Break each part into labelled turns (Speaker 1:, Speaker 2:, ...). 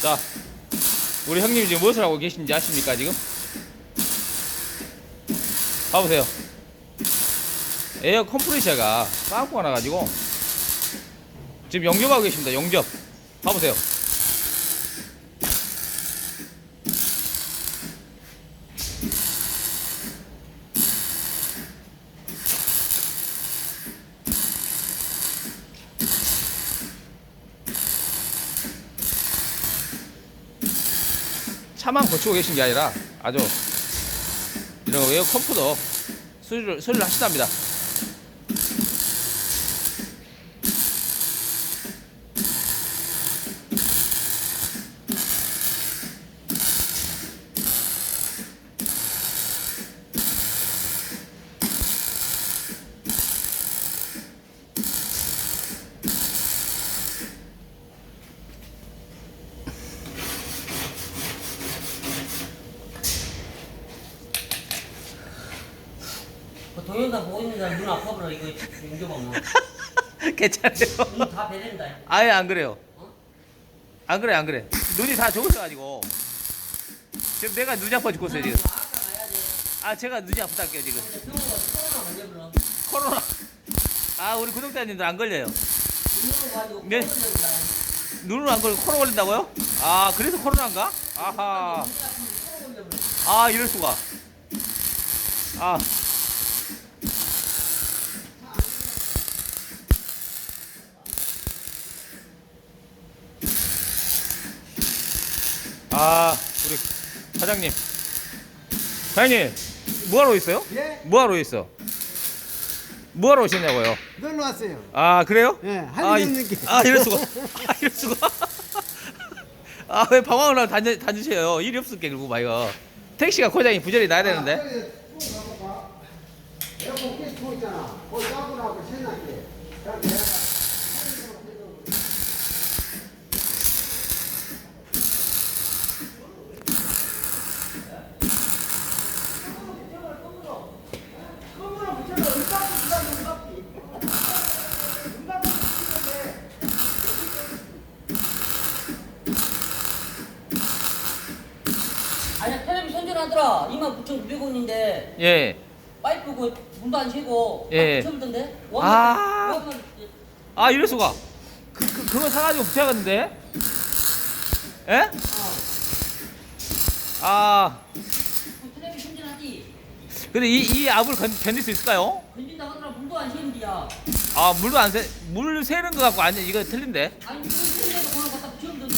Speaker 1: 자, 우리 형님 지금 무엇을 하고 계신지 아십니까, 지금? 봐보세요. 에어 컴프레셔가 빵꾸가 나가지고 지금 용접하고 계십니다, 용접. 봐보세요. 차만 고치고 계신 게 아니라 아주 이런 웨어 컴프도 수리를, 수리를 하신답니다.
Speaker 2: 동영상 보고 있는 사람 눈 아파버려 이거 연결하면
Speaker 1: 괜찮아요.
Speaker 2: 눈다 배된다
Speaker 1: 아예 안 그래요.
Speaker 2: 어?
Speaker 1: 안 그래 안 그래. 눈이 다 좋으셔가지고 지금 내가 눈이 아파 죽겠어요 지금.
Speaker 2: 아까 가야
Speaker 1: 돼아 제가 눈이 아프다게요 지금.
Speaker 2: 근데 병원가 코로나 걸려버려
Speaker 1: 코로나. 아 우리 구독자님들 안 걸려요.
Speaker 2: 눈으로 가지고
Speaker 1: 네.
Speaker 2: 걸린다
Speaker 1: 눈으로 안 걸리고 코로 걸린다고요? 아 그래서 코로나인가? 아하.
Speaker 2: 눈이 아프면 코로 걸려버려
Speaker 1: 아 이럴 수가. 아. 아 우리 사장님. 사장님 뭐하러 있어요?
Speaker 3: 예?
Speaker 1: 뭐하러 있어? 뭐하러 오셨냐고요?
Speaker 3: 놀러 왔어요.
Speaker 1: 아 그래요?
Speaker 3: 예,
Speaker 1: 아, 이-. 아 이럴 수가. 아 이럴 수가. 아 왜 방황을 하고 다녀 다니세요? 일이 없을 게 그리고 막 이거 택시가 고장이 부절히 나야 되는데.
Speaker 3: 에어컨 깨끗고 있잖아. 거기 까불하고 신나게. 그럼 내가
Speaker 2: 아니 텔레비 선전 하더라 29,900원인데
Speaker 1: 예.
Speaker 2: 파이프 그 문도 안 쉬고
Speaker 1: 예.
Speaker 2: 붙여버던데
Speaker 1: 아. 아 이럴 수가. 그, 그 그거 사가지고 붙여야겠는데. 예? 아
Speaker 2: 텔레비 선전하지
Speaker 1: 근데 이 이 압을 견, 견딜 수 있을까요?
Speaker 2: 건진다 하더라 문도 안 쉬는데야
Speaker 1: 아 물도 안 새, 물 새는 거 갖고 아니 이거 틀린데.
Speaker 2: 아니 그 텔레비 그걸 갖다 붙여버던데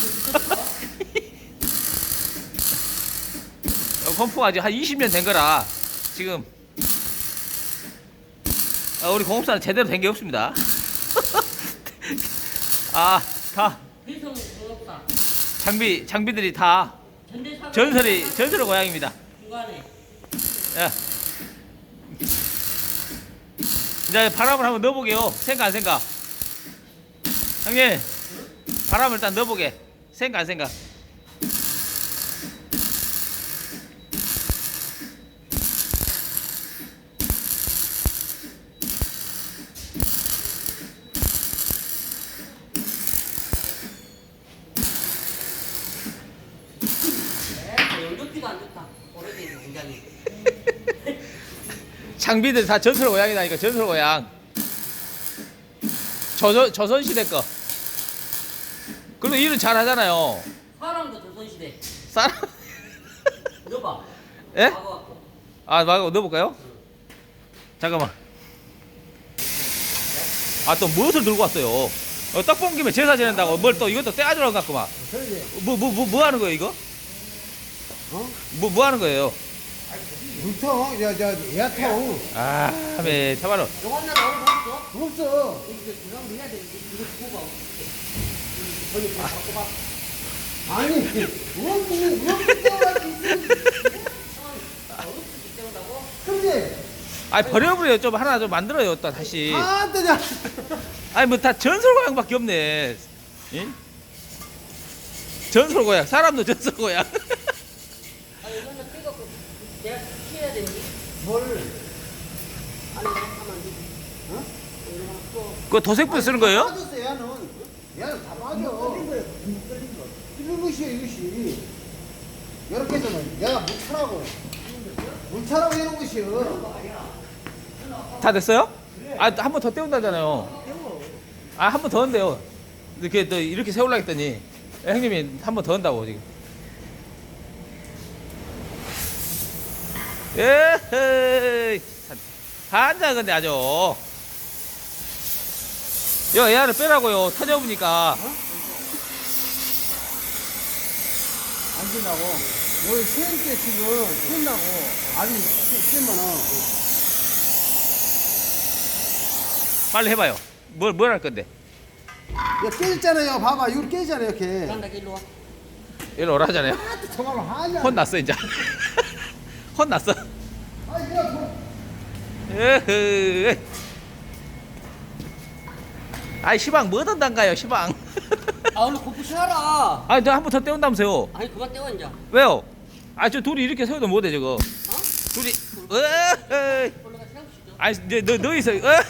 Speaker 1: 어, 펌프가 아직 한 20년 된 거라 지금 아, 우리 공업사는 제대로 된 게 없습니다. 아, 다 장비 장비들이 다
Speaker 2: 전대사
Speaker 1: 전설이 전설의 고향입니다.
Speaker 2: 중간에
Speaker 1: 야. 이제 바람을 한번 넣어보게요. 생각 안 생각? 형님, 바람을 일단 넣어보게. 생각 안 생각?
Speaker 2: 에 연료비가 안 좋다 오래된 굉장히
Speaker 1: 장비들 다 전설 고향이다니까 전설 고향. 조선 조선 시대 거. 그래도 일은 잘 하잖아요.
Speaker 2: 사람도 조선시대
Speaker 1: 사람
Speaker 2: 넣어봐
Speaker 1: 예?
Speaker 2: 가고
Speaker 1: 아, 막 넣어볼까요? 잠깐만. 아, 또 무엇을 들고 왔어요? 어, 딱본 김에 제사 지낸다고 뭘 또 이것도 떼가지러 갖고만.
Speaker 3: 그러지.
Speaker 1: 뭐, 뭐, 뭐, 뭐 하는 거예요, 이거?
Speaker 3: 어?
Speaker 1: 뭐, 뭐 하는 거예요?
Speaker 3: 물통, 저, 저, 에어통.
Speaker 1: 아, 네, 참말로.
Speaker 2: 요건 날 얼마 없어?
Speaker 3: 없어.
Speaker 2: 이거 그럼 해야 돼 이거 보고
Speaker 3: 아니, 무슨, 무슨
Speaker 2: 때문다고
Speaker 3: 그러지.
Speaker 1: 아, 버려버려요. 좀 하나 좀 만들어요, 또 다시.
Speaker 3: 아, 뜨자.
Speaker 1: 아니, 뭐 다 전설 고향밖에 없네. 예? 전설 고향. 사람도 전설 고향.
Speaker 2: 아 내가 피해야 되니
Speaker 3: 뭘.
Speaker 2: 아니 가만 어? 이거 또
Speaker 1: 그거 도색부 쓰는 거예요?
Speaker 3: 빠졌어, 얘는. 얘는 다 맞아. 이런 것이야 이것이. 이렇게 해서는 얘가 물차라고. 물차라고 이런 것이요.
Speaker 1: 다 됐어요? 아 한 번 더 때운다잖아요. 아 한 번 더 한대요. 이렇게 또 이렇게 세우려 했더니 형님이 한 번 더 한다고 지금. 에헤이 한장 근데 아주. 여 얘를 빼라고요. 타져보니까
Speaker 3: 안 된다고. 여기 세운게 지금 세운다고. 아니 세면은
Speaker 1: 빨리 해봐요. 뭘 뭘 할 건데?
Speaker 3: 야 깨졌잖아요. 봐봐 이거 깨잖아요 이렇게.
Speaker 2: 간다 일로 와.
Speaker 1: 이리 오라잖아요.
Speaker 3: 정말 하냐.
Speaker 1: 혼났어 이제. 혼났어.
Speaker 3: 뭐.
Speaker 1: 에헤이. 아이 시방 뭐든 단가요 시방.
Speaker 2: 아 오늘 고프 쉬어라.
Speaker 1: 아니 너 한 번 더 때운다면서요.
Speaker 2: 아니 그만 떼워 이제.
Speaker 1: 왜요? 아저 둘이 이렇게 세워도 못해 저거.
Speaker 2: 어?
Speaker 1: 둘이. 에헤이.
Speaker 2: 올라가.
Speaker 1: 아니 너, 너 너희서 어?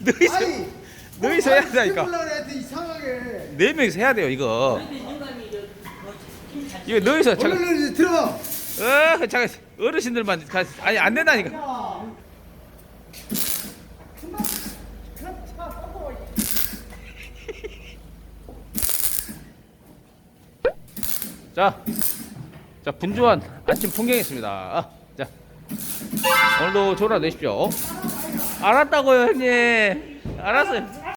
Speaker 1: 너희서
Speaker 3: 아니.
Speaker 1: 너희서 해야 되니까.
Speaker 3: 이상하게.
Speaker 1: 네 명이서 해야 돼요 이거.
Speaker 2: 인간이 힘잘
Speaker 1: 이거 너희서 잠깐.
Speaker 3: 얼른 들어가.
Speaker 1: 어 잠깐 어르신들만 가 아니 안 된다니까. 자, 자 분주한 아침 풍경이었습니다. 아, 자, 오늘도 졸아 내십시오. 알았다고요, 형님. 알았어요.